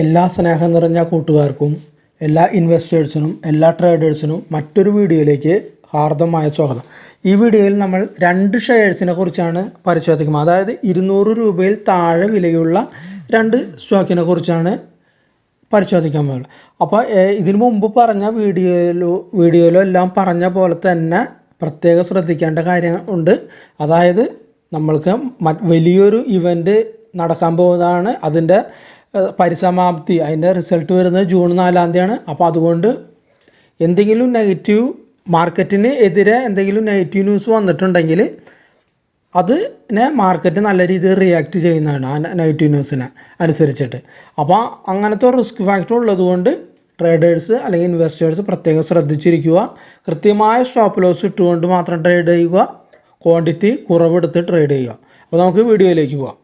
എല്ലാ സ്നേഹം നിറഞ്ഞ കൂട്ടുകാർക്കും എല്ലാ ഇൻവെസ്റ്റേഴ്സിനും എല്ലാ ട്രേഡേഴ്സിനും മറ്റൊരു വീഡിയോയിലേക്ക് ഹാർദമായ സ്വാഗതം. ഈ വീഡിയോയിൽ നമ്മൾ രണ്ട് ഷെയർസിനെ കുറിച്ചാണ് പരിശോധിക്കുന്നത്. അതായത് ഇരുന്നൂറ് രൂപയിൽ താഴെ വിലയുള്ള രണ്ട് സ്റ്റോക്കിനെ കുറിച്ചാണ് പരിശോധിക്കാൻ പോകുന്നത്. അപ്പോൾ ഇതിനു മുമ്പ് പറഞ്ഞ വീഡിയോയിലോ വീഡിയോയിലോ എല്ലാം പറഞ്ഞ പോലെ തന്നെ പ്രത്യേകം ശ്രദ്ധിക്കേണ്ട കാര്യം ഉണ്ട്. അതായത് നമ്മൾക്ക് വലിയൊരു ഇവന്റ് നടക്കാൻ പോകുന്നതാണ് അതിന്റെ പരിസമാപ്തി. അതിന്റെ റിസൾട്ട് വരുന്നത് ജൂൺ നാലാം തീയതിയാണ്. അപ്പോൾ അതുകൊണ്ട് എന്തെങ്കിലും നെഗറ്റീവ് മാർക്കറ്റിന് എതിരെ എന്തെങ്കിലും നെഗറ്റീവ് ന്യൂസ് വന്നിട്ടുണ്ടെങ്കിൽ അതിനെ മാർക്കറ്റ് നല്ല രീതിയിൽ റിയാക്ട് ചെയ്യുന്നതാണ് ആ നെഗറ്റീവ് ന്യൂസിനെ അനുസരിച്ചിട്ട്. അപ്പോൾ അങ്ങനത്തെ റിസ്ക് ഫാക്ടർ ഉള്ളതുകൊണ്ട് ട്രേഡേഴ്സ് അല്ലെങ്കിൽ ഇൻവെസ്റ്റേഴ്സ് പ്രത്യേകം ശ്രദ്ധിച്ചിരിക്കുക. കൃത്യമായ സ്റ്റോപ്പ് ലോസ് ഇട്ടുകൊണ്ട് മാത്രം ട്രേഡ് ചെയ്യുക. ക്വാണ്ടിറ്റി കുറവെടുത്ത് ട്രേഡ് ചെയ്യുക. അപ്പോൾ നമുക്ക് വീഡിയോയിലേക്ക് പോകാം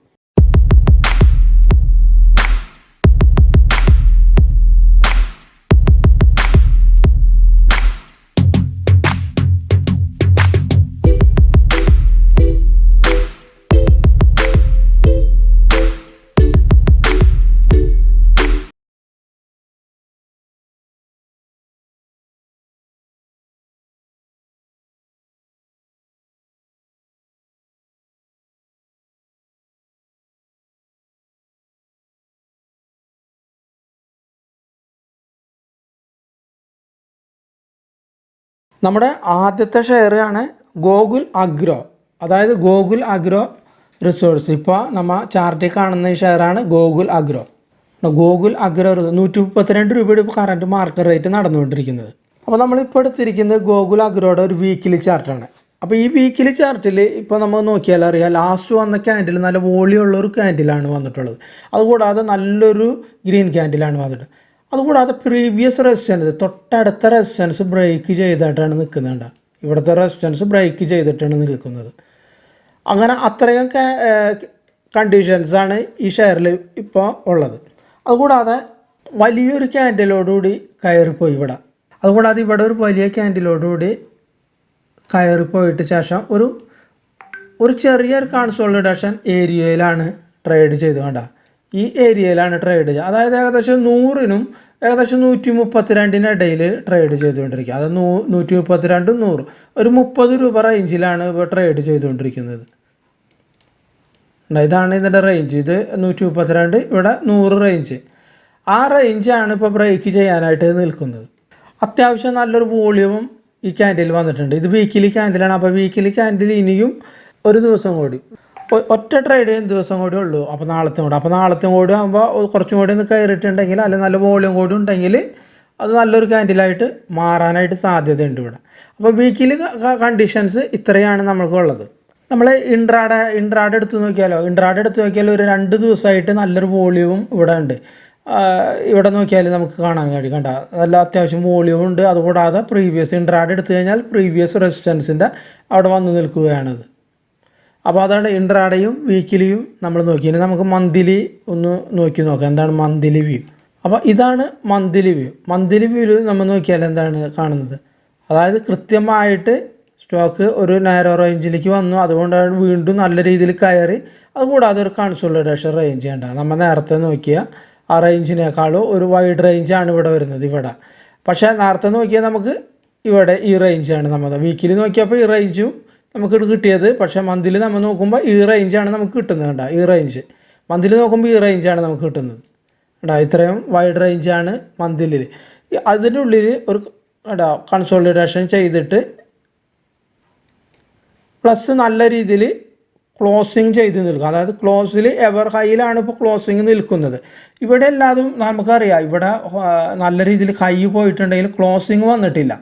നമ്മുടെ ആദ്യത്തെ ഷെയർ ആണ് ഗോകുൽ അഗ്രോ. അതായത് ഗോകുൽ അഗ്രോ റിസോഴ്സ് ഇപ്പോൾ നമ്മൾ ചാർട്ടിൽ കാണുന്ന ഈ ഷെയറാണ് ഗോകുൽ അഗ്രോ. ഗോകുൽ അഗ്രോ നൂറ്റി മുപ്പത്തിരണ്ട് രൂപയുടെ ഇപ്പോൾ കറണ്ട് മാർക്കറ്റ് റേറ്റ് നടന്നുകൊണ്ടിരിക്കുന്നത്. അപ്പോൾ നമ്മളിപ്പോൾ എടുത്തിരിക്കുന്നത് ഗോകുൽ അഗ്രോയുടെ ഒരു വീക്കിലി ചാർട്ടാണ് അപ്പോൾ ഈ വീക്കിലി ചാർട്ടിൽ ഇപ്പോൾ നമ്മൾ നോക്കിയാൽ അറിയാം ലാസ്റ്റ് വന്ന ക്യാൻഡിൽ നല്ല വോളിയുള്ള ഒരു ക്യാൻഡിലാണ് വന്നിട്ടുള്ളത്. അതുകൂടാതെ നല്ലൊരു ഗ്രീൻ ക്യാൻഡിലാണ് വന്നിട്ടുള്ളത് അതുകൂടാതെ പ്രീവിയസ് റെസിസ്റ്റൻസ് തൊട്ടടുത്ത റെസിസ്റ്റൻസ് ബ്രേക്ക് ചെയ്തിട്ടാണ് നിൽക്കുന്നുണ്ട്. ഇവിടുത്തെ റെസിസ്റ്റൻസ് ബ്രേക്ക് ചെയ്തിട്ടാണ് നിൽക്കുന്നത്. അങ്ങനെ അത്രയും കണ്ടീഷൻസാണ് ഈ ഷെയറിൽ ഇപ്പോൾ ഉള്ളത്. അതുകൂടാതെ വലിയൊരു ക്യാൻഡിലോടുകൂടി കയറിപ്പോയി ഇവിടെ. അതുകൂടാതെ ഇവിടെ ഒരു വലിയ ക്യാൻഡിലോടുകൂടി കയറിപ്പോയിട്ട് ശേഷം ഒരു ഒരു ചെറിയൊരു കൺസോളിഡേഷൻ ഏരിയയിലാണ് ട്രേഡ് ചെയ്ത് കണ്ട ഈ ഏരിയയിലാണ് ട്രേഡ് അതായത് ഏകദേശം നൂറിനും ഏകദേശം നൂറ്റി മുപ്പത്തിരണ്ടിന് ഇടയിൽ ട്രേഡ് ചെയ്തുകൊണ്ടിരിക്കുക. അത് നൂ നൂറ്റി മുപ്പത്തിരണ്ടും നൂറ്. ഒരു മുപ്പത് രൂപ റേഞ്ചിലാണ് ഇപ്പോൾ ട്രേഡ് ചെയ്തുകൊണ്ടിരിക്കുന്നത്. ഇതാണ് ഇതിന്റെ റേഞ്ച് ഇത് നൂറ്റി മുപ്പത്തിരണ്ട് ഇവിടെ നൂറ് റേഞ്ച് ആ റേഞ്ചാണ് ഇപ്പോൾ ബ്രേക്ക് ചെയ്യാനായിട്ട് നിൽക്കുന്നത്. അത്യാവശ്യം നല്ലൊരു വോളിയവും ഈ ക്യാൻഡിൽ വന്നിട്ടുണ്ട്. ഇത് വീക്കിലി ക്യാൻഡിലാണ് അപ്പോൾ വീക്കിലി ക്യാൻഡിൽ ഇനിയും ഒരു ദിവസം കൂടി. ഒറ്റ ട്രേഡ് ചെയ്യുന്ന ദിവസം കൂടി ഉള്ളൂ. അപ്പോൾ നാളത്തെ കൂടെ. അപ്പോൾ നാളത്തെ കൂടി ആകുമ്പോൾ കുറച്ചും കൂടി ഒന്ന് കയറിയിട്ടുണ്ടെങ്കിൽ അല്ലെങ്കിൽ നല്ല വോളിയം കൂടി ഉണ്ടെങ്കിൽ അത് നല്ലൊരു ക്യാൻഡിലായിട്ട് മാറാനായിട്ട് സാധ്യതയുണ്ട് ഇവിടെ. അപ്പോൾ വീക്കിലി കണ്ടീഷൻസ് ഇത്രയാണ് നമ്മൾക്കുള്ളത് നമ്മൾ ഇൻട്രാഡ ഇൻട്രാഡ് എടുത്ത് നോക്കിയാലോ? ഇൻട്രാഡ് എടുത്ത് നോക്കിയാൽ ഒരു രണ്ട് ദിവസമായിട്ട് നല്ലൊരു വോളിയവും ഇവിടെ ഉണ്ട്. ഇവിടെ നോക്കിയാൽ നമുക്ക് കാണാൻ കഴിയും കണ്ട. നല്ല അത്യാവശ്യം വോളിയം ഉണ്ട്. അതുകൂടാതെ പ്രീവിയസ് ഇൻട്രാഡ് എടുത്തു കഴിഞ്ഞാൽ പ്രീവിയസ് റെസിസ്റ്റൻസിന്റെ അവിടെ വന്ന് നിൽക്കുകയാണിത്. അപ്പോൾ അതാണ് ഇൻട്രാഡയും വീക്കിലിയും നമ്മൾ നോക്കി ഇനി നമുക്ക് മന്ത്ലി ഒന്ന് നോക്കി നോക്കാം. എന്താണ് മന്ത്ലി വ്യൂ അപ്പോൾ ഇതാണ് മന്ത്ലി വ്യൂ മന്ത്ലി വ്യൂവിൽ നമ്മൾ നോക്കിയാൽ എന്താണ് കാണുന്നത്? അതായത് കൃത്യമായിട്ട് സ്റ്റോക്ക് ഒരു നാരോ റേഞ്ചിലേക്ക് വന്നു. അതുകൊണ്ടാണ് വീണ്ടും നല്ല രീതിയിൽ കയറി. അതുകൂടാതെ ഒരു കൺസോളിഡേഷൻ റേഞ്ച് ചെയ്യേണ്ട നമ്മൾ നേരത്തെ നോക്കിയ ആ റേഞ്ചിനേക്കാളും ഒരു വൈഡ് റേഞ്ചാണ് ഇവിടെ വരുന്നത് ഇവിടെ. പക്ഷേ നേരത്തെ നോക്കിയാൽ നമുക്ക് ഇവിടെ ഈ റേഞ്ചാണ് നമ്മൾ വീക്കിലി നോക്കിയപ്പോൾ ഈ റേഞ്ചും നമുക്ക് കിട്ടിയത്. പക്ഷേ മന്തിൽ നമ്മൾ നോക്കുമ്പോൾ ഈ റേഞ്ചാണ് നമുക്ക് കിട്ടുന്നത് കേട്ടോ ഈ റേഞ്ച് മന്തിൽ നോക്കുമ്പോൾ ഈ റേഞ്ചാണ് നമുക്ക് കിട്ടുന്നത്. കേട്ടോ ഇത്രയും വൈഡ് റേഞ്ചാണ് മന്തിലിൽ അതിന്റെ ഉള്ളിൽ ഒരു കേട്ടോ കൺസോളിഡേഷൻ ചെയ്തിട്ട് പ്ലസ് നല്ല രീതിയിൽ ക്ലോസിങ് ചെയ്ത് നിൽക്കും അതായത് ക്ലോസിൽ എവർ ഹൈയിലാണ് ഇപ്പോൾ ക്ലോസിങ് നിൽക്കുന്നത്. ഇവിടെ എല്ലാതും നമുക്കറിയാം. ഇവിടെ നല്ല രീതിയിൽ ഹൈ പോയിട്ടുണ്ടെങ്കിൽ ക്ലോസിങ് വന്നിട്ടില്ല.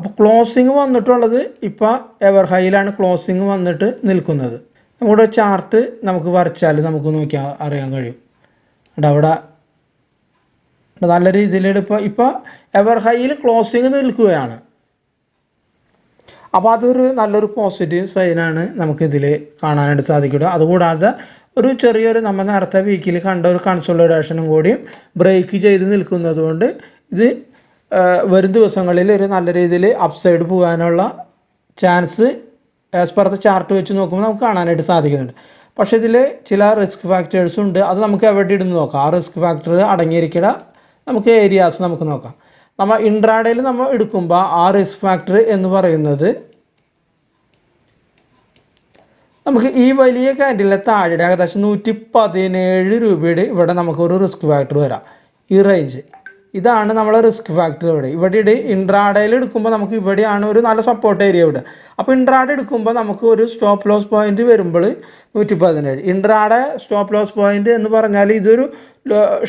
അപ്പോൾ ക്ലോസിങ് വന്നിട്ടുള്ളത് ഇപ്പോൾ എവർ ഹൈയിലാണ് ക്ലോസിങ് വന്നിട്ട് നിൽക്കുന്നത്. നമ്മുടെ ചാർട്ട് നമുക്ക് വരച്ചാൽ നമുക്ക് നോക്കിയാൽ അറിയാൻ കഴിയും. അവിടെ? നല്ല രീതിയിൽ ഇപ്പോൾ ഇപ്പോൾ എവർ ഹൈയിൽ ക്ലോസിങ് നിൽക്കുകയാണ്. അപ്പോൾ അതൊരു നല്ലൊരു പോസിറ്റീവ് സൈനാണ് നമുക്കിതിൽ കാണാനായിട്ട് സാധിക്കുക. അതുകൂടാതെ ഒരു ചെറിയൊരു നമ്മൾ നേരത്തെ വീക്കിൽ കണ്ട ഒരു കൺസോളിഡേഷനും കൂടിയും ബ്രേക്ക് ചെയ്ത് നിൽക്കുന്നത് കൊണ്ട് ഇത് വരും ദിവസങ്ങളിൽ ഒരു നല്ല രീതിയിൽ അപ്സൈഡ് പോകാനുള്ള ചാൻസ് ആസ് പെർ ചാർട്ട് വെച്ച് നോക്കുമ്പോൾ നമുക്ക് കാണാനായിട്ട് സാധിക്കുന്നുണ്ട്. പക്ഷേ ഇതിൽ ചില റിസ്ക് ഫാക്ടേഴ്സ് ഉണ്ട്. അത് നമുക്ക് എവിടെ ഇടുന്ന് നോക്കാം. ആ റിസ്ക് ഫാക്ടർ അടങ്ങിയിരിക്കുന്ന നമുക്ക് ഏരിയാസ് നമുക്ക് നോക്കാം. നമ്മൾ ഇൻട്രാഡേയിൽ നമ്മൾ എടുക്കുമ്പോൾ ആ റിസ്ക് ഫാക്ടർ എന്ന് പറയുന്നത് നമുക്ക് ഈ വലിയ കാൻഡിലെ താഴെ ഏകദേശം നൂറ്റി പതിനേഴ് രൂപയുടെ ഇവിടെ നമുക്കൊരു റിസ്ക് ഫാക്ടർ വരാം. ഈ റേഞ്ച് ഇതാണ് നമ്മളെ റിസ്ക് ഫാക്ടർ ഇവിടെ. ഇവിടെ ഇൻട്രാഡയിൽ എടുക്കുമ്പോൾ നമുക്ക് ഇവിടെയാണ് ഒരു നല്ല സപ്പോർട്ട് ഏരിയ ഇവിടെ. അപ്പോൾ ഇൻട്രാഡ എടുക്കുമ്പോൾ നമുക്ക് ഒരു സ്റ്റോപ്പ് ലോസ് പോയിന്റ് വരുമ്പോൾ നൂറ്റി പതിനേഴ് ഇൻട്രാഡ സ്റ്റോപ്പ് ലോസ് പോയിന്റ് എന്ന് പറഞ്ഞാൽ ഇതൊരു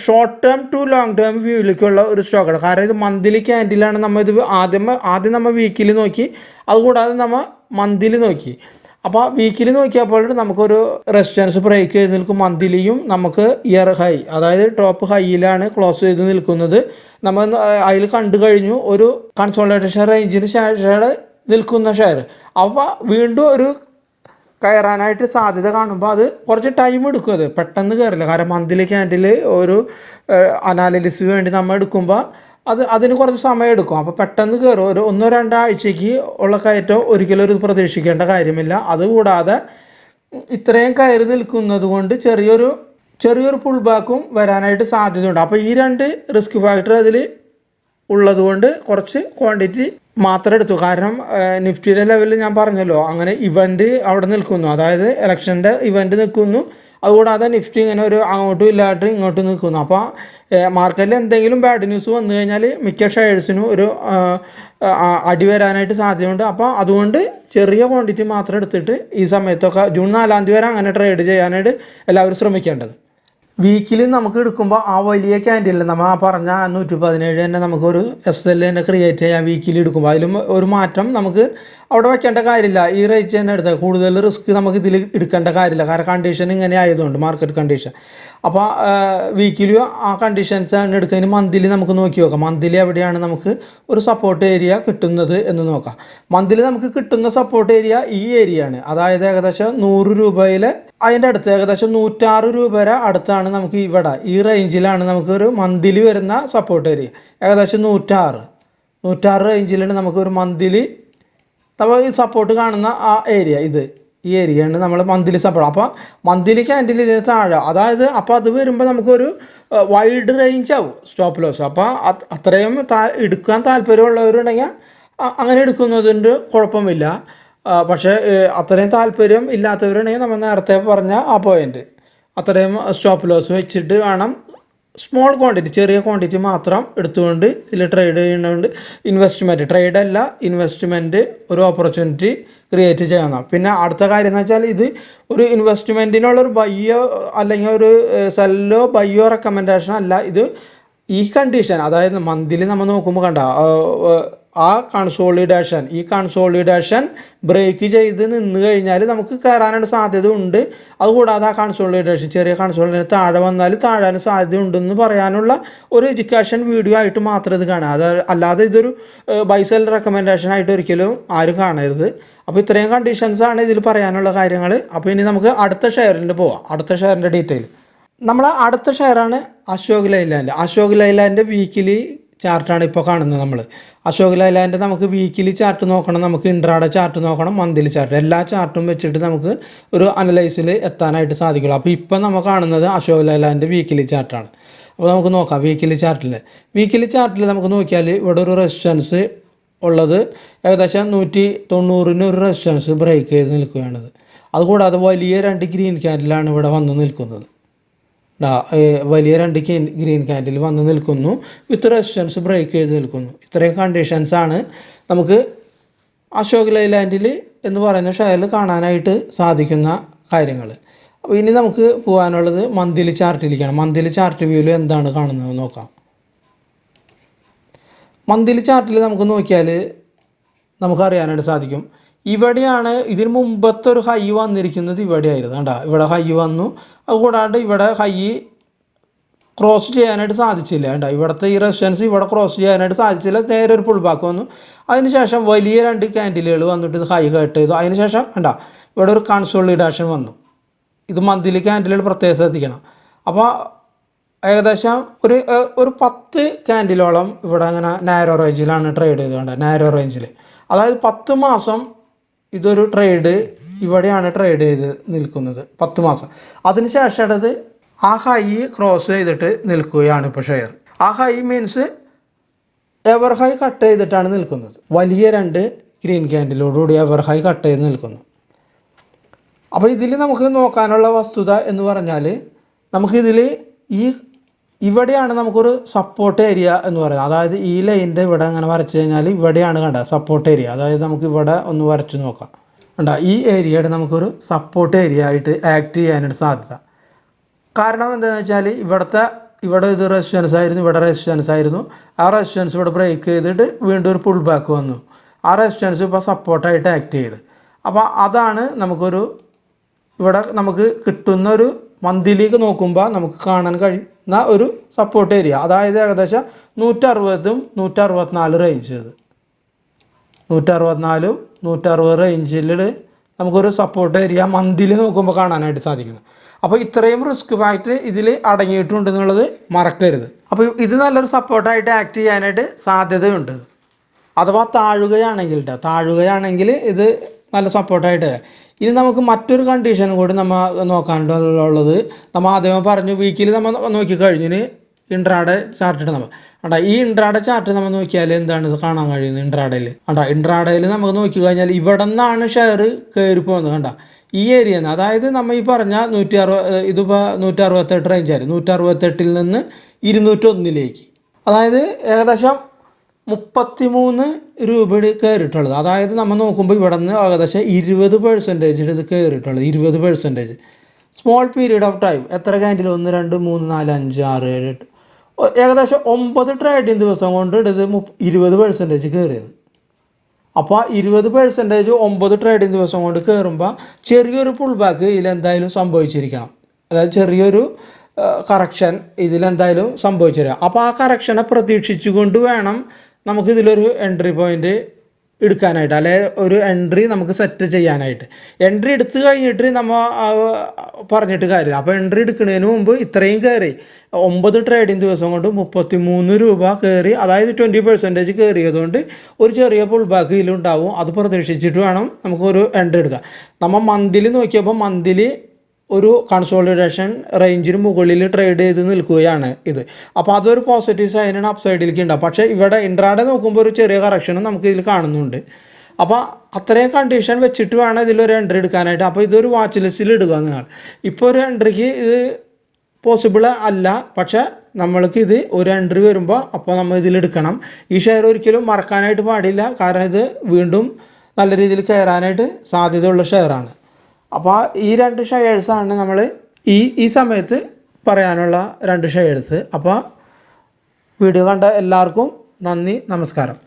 short term to long term വ്യൂയിലേക്കുള്ള ഒരു സ്റ്റോക്കാണ് കാരണം ഇത് മന്ത്ലി ക്യാൻഡിലാണ് നമ്മൾ ഇത് ആദ്യം ആദ്യം നമ്മൾ വീക്കിൽ നോക്കി. അതുകൂടാതെ നമ്മൾ മന്തിൽ നോക്കി. അപ്പോൾ വീക്കിലി നോക്കിയപ്പോൾ നമുക്കൊരു റെസിസ്റ്റൻസ് ബ്രേക്ക് ചെയ്ത് നിൽക്കും. മന്ത്ലിയും നമുക്ക് ഇയർ ഹൈ അതായത് ടോപ്പ് ഹൈയിലാണ് ക്ലോസ് ചെയ്ത് നിൽക്കുന്നത്. നമ്മൾ അതിൽ കണ്ടു കഴിഞ്ഞു ഒരു കൺസോൾട്ടേഷൻ റേഞ്ചിന് ശേഷം നിൽക്കുന്ന ഷെയർ അപ്പോൾ വീണ്ടും ഒരു കയറാനായിട്ട് സാധ്യത കാണുമ്പോൾ അത് കുറച്ച് ടൈം എടുക്കും അത്. പെട്ടെന്ന് കയറില്ല കാരണം മന്ത്ലി ക്യാൻഡിൽ ഒരു അനാലിസിസ് വേണ്ടി നമ്മൾ എടുക്കുമ്പോൾ അത് അതിന് കുറച്ച് സമയം എടുക്കും. അപ്പോൾ പെട്ടെന്ന് കയറും ഒരു ഒന്നോ രണ്ടോ ആഴ്ചയ്ക്ക് ഉള്ള കയറ്റം ഒരിക്കലും ഒരു പ്രതീക്ഷിക്കേണ്ട കാര്യമില്ല. അതുകൂടാതെ ഇത്രയും കയറി നിൽക്കുന്നത് കൊണ്ട് ചെറിയൊരു ചെറിയൊരു പുൾ ബാക്കും വരാനായിട്ട് സാധ്യതയുണ്ട്. അപ്പോൾ ഈ രണ്ട് റിസ്ക് ഫാക്ടർ അതിൽ ഉള്ളതുകൊണ്ട് കുറച്ച് ക്വാണ്ടിറ്റി മാത്രം എടുത്തു. കാരണം നിഫ്റ്റിയുടെ ലെവലിൽ ഞാൻ പറഞ്ഞല്ലോ അങ്ങനെ ഇവന്റ് അവിടെ നിൽക്കുന്നു. അതായത് ഇലക്ഷന്റെ ഇവന്റ് നിൽക്കുന്നു. അതുകൂടാതെ നിഫ്റ്റി ഇങ്ങനെ ഒരു അങ്ങോട്ടും ഇല്ലാതെ ഇങ്ങോട്ടും നിൽക്കുന്നു. അപ്പോൾ മാർക്കറ്റിൽ എന്തെങ്കിലും ബാഡ് ന്യൂസ് വന്നു കഴിഞ്ഞാൽ മിക്ക ഷെയർസിനും ഒരു അടി വരാനായിട്ട് സാധ്യതയുണ്ട്. അപ്പോൾ അതുകൊണ്ട് ചെറിയ ക്വാണ്ടിറ്റി മാത്രം എടുത്തിട്ട് ഈ സമയത്തൊക്കെ ജൂൺ നാലാം തീയതി വരെ അങ്ങനെ ട്രേഡ് ചെയ്യാനായിട്ട് എല്ലാവരും ശ്രമിക്കേണ്ടത്. വീക്കിലി നമുക്ക് എടുക്കുമ്പോൾ ആ വലിയ ക്യാന്റീനിൽ നമ്മൾ ആ പറഞ്ഞ നൂറ്റി പതിനേഴ് തന്നെ നമുക്കൊരു എസ് എൽ തന്നെ ക്രിയേറ്റ് ചെയ്യാം വീക്കിലി എടുക്കുമ്പോൾ അതിലും ഒരു മാറ്റം നമുക്ക് അവിടെ വെക്കേണ്ട കാര്യമില്ല. ഈ റേറ്റ് തന്നെ എടുത്താൽ കൂടുതൽ റിസ്ക് നമുക്ക് ഇതിൽ എടുക്കേണ്ട കാര്യമില്ല. കാരണം കണ്ടീഷൻ ഇങ്ങനെ ആയതുകൊണ്ട് മാർക്കറ്റ് കണ്ടീഷൻ അപ്പോൾ വീക്കിലി ആ കണ്ടീഷൻസ് തന്നെ എടുക്കുന്നതിന് മന്ത്ലി നമുക്ക് നോക്കി നോക്കാം. മന്ത്ലി എവിടെയാണ് നമുക്ക് ഒരു സപ്പോർട്ട് ഏരിയ കിട്ടുന്നത് എന്ന് നോക്കാം. മന്ത്ലി നമുക്ക് കിട്ടുന്ന സപ്പോർട്ട് ഏരിയ ഈ ഏരിയയാണ് അതായത് ഏകദേശം നൂറ് രൂപയിൽ അതിന്റെ അടുത്ത് ഏകദേശം നൂറ്റാറ് രൂപ വരെ അടുത്താണ് നമുക്ക് ഇവിടെ. ഈ റേഞ്ചിലാണ് നമുക്കൊരു മന്തിലി വരുന്ന സപ്പോർട്ട് ഏരിയ ഏകദേശം നൂറ്റാറ്. നൂറ്റാറ് റേഞ്ചിലാണ് നമുക്കൊരു മന്തിലി നമ്മൾ ഈ സപ്പോർട്ട് കാണുന്ന ആ ഏരിയ ഇത്. ഈ ഏരിയയാണ് നമ്മൾ മന്തിലി സപ്പോർട്ട് അപ്പോൾ മന്തിലി ക്യാൻഡിൽ ഇതിന് താഴെ. അതായത് അപ്പോൾ അത് വരുമ്പോൾ നമുക്കൊരു വൈഡ് റേഞ്ച് ആവും സ്റ്റോപ്പ് ലോസ് അപ്പോൾ അത് അത്രയും എടുക്കാൻ താല്പര്യമുള്ളവരുണ്ടെങ്കിൽ അങ്ങനെ എടുക്കുന്നതിന്റെ കുഴപ്പമില്ല. പക്ഷേ അത്രയും താല്പര്യം ഇല്ലാത്തവരാണെങ്കിൽ നമ്മൾ നേരത്തെ പറഞ്ഞ ആ പോയിന്റ് അത്രയും സ്റ്റോപ്പ് ലോസ് വെച്ചിട്ട് വേണം സ്മോൾ ക്വാണ്ടിറ്റി ചെറിയ ക്വാണ്ടിറ്റി മാത്രം എടുത്തുകൊണ്ട് ഇതിൽ ട്രേഡ് ചെയ്യുന്നതുകൊണ്ട് ഇൻവെസ്റ്റ്മെന്റ് അല്ല ഇൻവെസ്റ്റ്മെന്റ് ഒരു ഓപ്പർച്യൂണിറ്റി ക്രിയേറ്റ് ചെയ്യാവുന്ന പിന്നെ അടുത്ത കാര്യം എന്ന് വെച്ചാൽ ഇത് ഒരു ഇൻവെസ്റ്റ്മെന്റിനുള്ള ഒരു ബയ്യോ അല്ലെങ്കിൽ ഒരു സെല്ലോ ബയ്യോ റെക്കമെൻഡേഷൻ അല്ല. ഇത് ഈ കണ്ടീഷൻ അതായത് മന്തിൽ നമ്മൾ നോക്കുമ്പോൾ കണ്ട ആ, കൺസോളിഡേഷൻ ഈ കൺസോളിഡേഷൻ ബ്രേക്ക് ചെയ്ത് നിന്ന് കഴിഞ്ഞാൽ നമുക്ക് കയറാനുള്ള സാധ്യത ഉണ്ട് അതുകൂടാതെ ആ കൺസോളിഡേഷൻ ചെറിയ കൺസോളിഡേഷൻ താഴെ വന്നാൽ താഴാൻ സാധ്യത ഉണ്ടെന്ന് പറയാനുള്ള ഒരു എഡ്യൂക്കേഷൻ വീഡിയോ ആയിട്ട് മാത്രം ഇത് കാണുക അത് അല്ലാതെ ഇതൊരു ബൈസെൽ റെക്കമെൻഡേഷൻ ആയിട്ട് ഒരിക്കലും ആരും കാണരുത്. അപ്പോൾ ഇത്രയും കണ്ടീഷൻസ് ആണ് ഇതിൽ പറയാനുള്ള കാര്യങ്ങൾ അപ്പോൾ ഇനി നമുക്ക് അടുത്ത ഷെയറിന്റെ പോവാം. അടുത്ത ഷെയറിന്റെ ഡീറ്റെയിൽ നമ്മളെ അടുത്ത ഷെയറാണ് അശോക് ലൈലാൻഡ്. അശോക് ലൈലാൻഡ് വീക്കിലി ചാർട്ടാണ് ഇപ്പോൾ കാണുന്നത് നമ്മൾ അശോക് ലൈലാന്റെ നമുക്ക് വീക്കിലി ചാർട്ട് നോക്കണം നമുക്ക് ഇൻട്രാഡ ചാർട്ട് നോക്കണം മന്ത്ലി ചാർട്ട് എല്ലാ ചാർട്ടും വെച്ചിട്ട് നമുക്ക് ഒരു അനലൈസിൽ എത്താനായിട്ട് സാധിക്കുള്ളൂ. അപ്പോൾ ഇപ്പം നമ്മൾ കാണുന്നത് അശോക് ലൈലാന്റെ വീക്കിലി ചാർട്ടാണ് അപ്പോൾ നമുക്ക് നോക്കാം വീക്കിലി ചാർട്ടിൽ വീക്കിലി ചാർട്ടിൽ നമുക്ക് നോക്കിയാൽ ഇവിടെ ഒരു റെസിസ്റ്റൻസ് ഉള്ളത് ഏകദേശം നൂറ്റി തൊണ്ണൂറിന് ഒരു റെസിസ്റ്റൻസ് ബ്രേക്ക് ചെയ്ത് നിൽക്കുകയാണത്. അതുകൂടാതെ വലിയ രണ്ട് ഗ്രീൻ ക്യാൻഡിലാണ് ഇവിടെ വന്ന് നിൽക്കുന്നത്. വലിയ രണ്ട് ഗ്രീൻ കാൻഡിൽ വന്ന് നിൽക്കുന്നു. വിത്ത് റെസിസ്റ്റൻസ് ബ്രേക്ക് ചെയ്ത് നിൽക്കുന്നു. ഇത്രയും കണ്ടീഷൻസ് ആണ് നമുക്ക് അശോക് ലൈലാൻഡിൽ എന്ന് പറയുന്ന ഷെയറിൽ കാണാനായിട്ട് സാധിക്കുന്ന കാര്യങ്ങൾ. അപ്പോൾ ഇനി നമുക്ക് പോകാനുള്ളത് മന്ത്ലി ചാർട്ടിലേക്കാണ് മന്ത്ലി ചാർട്ട് വ്യൂവിൽ എന്താണ് കാണുന്നത് നോക്കാം. മന്ത്ലി ചാർട്ടിൽ നമുക്ക് നോക്കിയാൽ നമുക്ക് അറിയാനായിട്ട് സാധിക്കും. ഇവിടെയാണ് ഇതിന് മുമ്പത്തെ ഒരു ഹൈ വന്നിരിക്കുന്നത് ഇവിടെയായിരുന്നു. കണ്ട ഇവിടെ ഹൈ വന്നു. അതുകൂടാണ്ട് ഇവിടെ ഹൈ ക്രോസ് ചെയ്യാനായിട്ട് സാധിച്ചില്ല. കണ്ട ഇവിടുത്തെ ഈ റെസിസ്റ്റൻസ് ഇവിടെ ക്രോസ് ചെയ്യാനായിട്ട് സാധിച്ചില്ല. നേരെ ഒരു പുൾ ബാക്ക് വന്നു. അതിനുശേഷം വലിയ രണ്ട് ക്യാൻഡിലുകൾ വന്നിട്ട് ഇത് ഹൈ കട്ട് ചെയ്തു. അതിനുശേഷം കണ്ട ഇവിടെ ഒരു കൺസോളിഡേഷൻ വന്നു. ഇത് മന്ത്ലി ക്യാൻഡിലുകൾ പ്രത്യേകം ശ്രദ്ധിക്കണം. അപ്പോൾ ഏകദേശം ഒരു ഒരു പത്ത് ക്യാൻഡിലോളം ഇവിടെ അങ്ങനെ നാരോ റേഞ്ചിലാണ് ട്രേഡ് ചെയ്തുകൊണ്ട് നാരോ റേഞ്ചിൽ അതായത് പത്ത് മാസം ഇതൊരു ട്രേഡ് ഇവിടെയാണ് ട്രേഡ് ചെയ്ത് നിൽക്കുന്നത്. പത്ത് മാസം. അതിനുശേഷം അത് ആ ഹൈ ക്രോസ് ചെയ്തിട്ട് നിൽക്കുകയാണ് ഇപ്പോൾ ഷെയർ ആ high means ever high cut ചെയ്തിട്ടാണ് നിൽക്കുന്നത്. വലിയ രണ്ട് ഗ്രീൻ ക്യാൻഡിലോടുകൂടി എവർ ഹൈ കട്ട് ചെയ്ത് നിൽക്കുന്നു. അപ്പോൾ ഇതിൽ നമുക്ക് നോക്കാനുള്ള വസ്തുത എന്ന് പറഞ്ഞാൽ നമുക്കിതിൽ ഈ ഇവിടെയാണ് നമുക്കൊരു സപ്പോർട്ട് ഏരിയ എന്ന് പറയുന്നത്. അതായത് ഈ ലൈനിന്റെ ഇവിടെ അങ്ങനെ വരച്ചു കഴിഞ്ഞാൽ ഇവിടെയാണ് കണ്ട സപ്പോർട്ട് ഏരിയ അതായത് നമുക്ക് ഇവിടെ ഒന്ന് വരച്ചു നോക്കാം. കണ്ട? ഈ ഏരിയയുടെ നമുക്കൊരു സപ്പോർട്ട് ഏരിയ ആയിട്ട് ആക്ട് ചെയ്യാനായിട്ട് സാധ്യത. കാരണം എന്താണെന്ന് വെച്ചാൽ ഇവിടുത്തെ ഇവിടെ ഇത് റെസിസ്റ്റൻസ് ആയിരുന്നു ഇവിടെ റെസിസ്റ്റൻസ് ആയിരുന്നു. ആ റെസിസ്റ്റൻസ് ഇവിടെ ബ്രേക്ക് ചെയ്തിട്ട് വീണ്ടും ഒരു പുൾ ബാക്ക് വന്നു. ആ റെസിസ്റ്റൻസ് ഇപ്പോൾ സപ്പോർട്ടായിട്ട് ആക്ട് ചെയ്ത്. അപ്പോൾ അതാണ് നമുക്കൊരു ഇവിടെ നമുക്ക് കിട്ടുന്ന ഒരു മന്തിലേക്ക് നോക്കുമ്പോൾ നമുക്ക് കാണാൻ കഴിയുന്ന ഒരു സപ്പോർട്ട് ഏരിയ അതായത് ഏകദേശം നൂറ്ററുപതും നൂറ്ററുപത്തിനാല് റേഞ്ച് ഇത് നൂറ്ററുപത്തിനാലും നൂറ്ററുപത് റേഞ്ചിൽ നമുക്കൊരു സപ്പോർട്ട് ഏരിയ മന്തിൽ നോക്കുമ്പോൾ കാണാനായിട്ട് സാധിക്കുന്നു. അപ്പോൾ ഇത്രയും റിസ്ക് ഫാക്ടർ ഇതിൽ അടങ്ങിയിട്ടുണ്ട് എന്നുള്ളത് മറക്കരുത്. അപ്പോൾ ഇത് നല്ലൊരു സപ്പോർട്ടായിട്ട് ആക്ട് ചെയ്യാനായിട്ട് സാധ്യതയുണ്ട്. അഥവാ താഴുകയാണെങ്കിൽ താഴുകയാണെങ്കിൽ ഇത് നല്ല സപ്പോർട്ടായിട്ട് ഇനി നമുക്ക് മറ്റൊരു കണ്ടീഷൻ കൂടി നമ്മൾ നോക്കാനുള്ളത്. നമ്മൾ ആദ്യമേ പറഞ്ഞു വീക്കിൽ നമ്മൾ നോക്കിക്കഴിഞ്ഞിന് ഇൻട്രാഡെ ചാർട്ട് നമ്മൾ അണ്ടാ ഈ ഇൻട്രാഡെ ചാർട്ട് നമ്മൾ നോക്കിയാൽ എന്താണ് ഇത് കാണാൻ കഴിയുന്നത് ഇൻട്രാഡയിൽ അണ്ടാ ഇൻട്രാഡയിൽ നമുക്ക് നോക്കി കഴിഞ്ഞാൽ ഇവിടെ നിന്നാണ് ഷെയർ കയറി പോകുന്നത്. കണ്ട ഈ ഏരിയ അതായത് നമ്മൾ ഈ പറഞ്ഞ നൂറ്റി അറുപത് ഇതിപ്പോൾ നൂറ്റി അറുപത്തെട്ട് റേഞ്ചായിരുന്നു നൂറ്റി അറുപത്തെട്ടിൽ നിന്ന് ഇരുന്നൂറ്റൊന്നിലേക്ക്. അതായത് ഏകദേശം മുപ്പത്തിമൂന്ന് രൂപയുടെ കയറിയിട്ടുള്ളത്. അതായത് നമ്മൾ നോക്കുമ്പോൾ ഇവിടെ നിന്ന് ഏകദേശം ഇരുപത് പെർസെന്റേജ് ഇത് കയറിയിട്ടുള്ളത്. ഇരുപത് percentage small period of time എത്ര ക്യാൻഡിൽ ഒന്ന് രണ്ട് മൂന്ന് നാല് അഞ്ച് ആറ് ഏഴ് എട്ട്. ഏകദേശം ഒമ്പത് ട്രേഡിങ് ദിവസം കൊണ്ട് ഇത് ഇരുപത് പെർസെന്റേജ് കയറിയത്. അപ്പോൾ ആ ഇരുപത് പെർസെന്റേജ് ഒമ്പത് ട്രേഡിങ് ദിവസം കൊണ്ട് കയറുമ്പോൾ ചെറിയൊരു പുൾ ബാക്ക് ഇതിലെന്തായാലും സംഭവിച്ചിരിക്കണം. അതായത് ചെറിയൊരു കറക്ഷൻ ഇതിലെന്തായാലും സംഭവിച്ചിരിക്കുക അപ്പോൾ ആ കറക്ഷനെ പ്രതീക്ഷിച്ചുകൊണ്ട് വേണം നമുക്ക് ഇതിലൊരു എൻട്രി പോയിന്റ് എടുക്കാനായിട്ട് അല്ലെ ഒരു എൻട്രി നമുക്ക് സെറ്റ് ചെയ്യാനായിട്ട്. എൻട്രി എടുത്തു കഴിഞ്ഞിട്ട് നമ്മൾ പറഞ്ഞിട്ട് കാര്യമില്ല. അപ്പോൾ എൻട്രി എടുക്കുന്നതിന് മുമ്പ് ഇത്രയും കയറി. ഒമ്പത് ട്രേഡിംഗ് ദിവസം കൊണ്ട് മുപ്പത്തി മൂന്ന് രൂപ കയറി അതായത് ട്വന്റി പെർസെന്റേജ് കയറിയതുകൊണ്ട് ഒരു ചെറിയ പുൾ ബാക്ക് ഇതിലുണ്ടാവും. അത് പ്രതീക്ഷിച്ചിട്ട് വേണം നമുക്കൊരു എൻട്രി എടുക്കാം നമ്മൾ മന്തിലി നോക്കിയപ്പോൾ മന്തിലി ഒരു കൺസോളിഡേഷൻ റേഞ്ചിന് മുകളിൽ ട്രേഡ് ചെയ്ത് നിൽക്കുകയാണ് ഇത്. അപ്പോൾ അതൊരു പോസിറ്റീവ് സൈനാണ് അപ്പ് സൈഡിലേക്ക് ഉണ്ടാവും പക്ഷേ ഇവിടെ ഇൻട്രാഡേ നോക്കുമ്പോൾ ഒരു ചെറിയ കറക്ഷനും നമുക്ക് ഇതിൽ കാണുന്നുണ്ട്. അപ്പോൾ അത്രയും കണ്ടീഷൻ വെച്ചിട്ട് വേണം ഇതിലൊരു എൻട്രി എടുക്കാനായിട്ട്. അപ്പോൾ ഇതൊരു വാച്ച് ലിസ്റ്റിൽ ഇടുക നിങ്ങൾ ഇപ്പോൾ ഒരു എൻട്രിക്ക് ഇത് പോസിബിൾ അല്ല. പക്ഷേ നമ്മൾക്ക് ഇത് ഒരു എൻട്രി വരുമ്പോൾ അപ്പോൾ നമ്മൾ ഇതിൽ എടുക്കണം. ഈ ഷെയർ ഒരിക്കലും മറക്കാനായിട്ട് പാടില്ല. കാരണം ഇത് വീണ്ടും നല്ല രീതിയിൽ കയറാനായിട്ട് സാധ്യതയുള്ള ഷെയറാണ് അപ്പോൾ ഈ രണ്ട് ഷെയർസാണ് നമ്മൾ ഈ ഈ സമയത്ത് പറയാനുള്ള രണ്ട് ഷെയർസ് അപ്പോൾ വീഡിയോ കണ്ട എല്ലാവർക്കും നന്ദി നമസ്കാരം.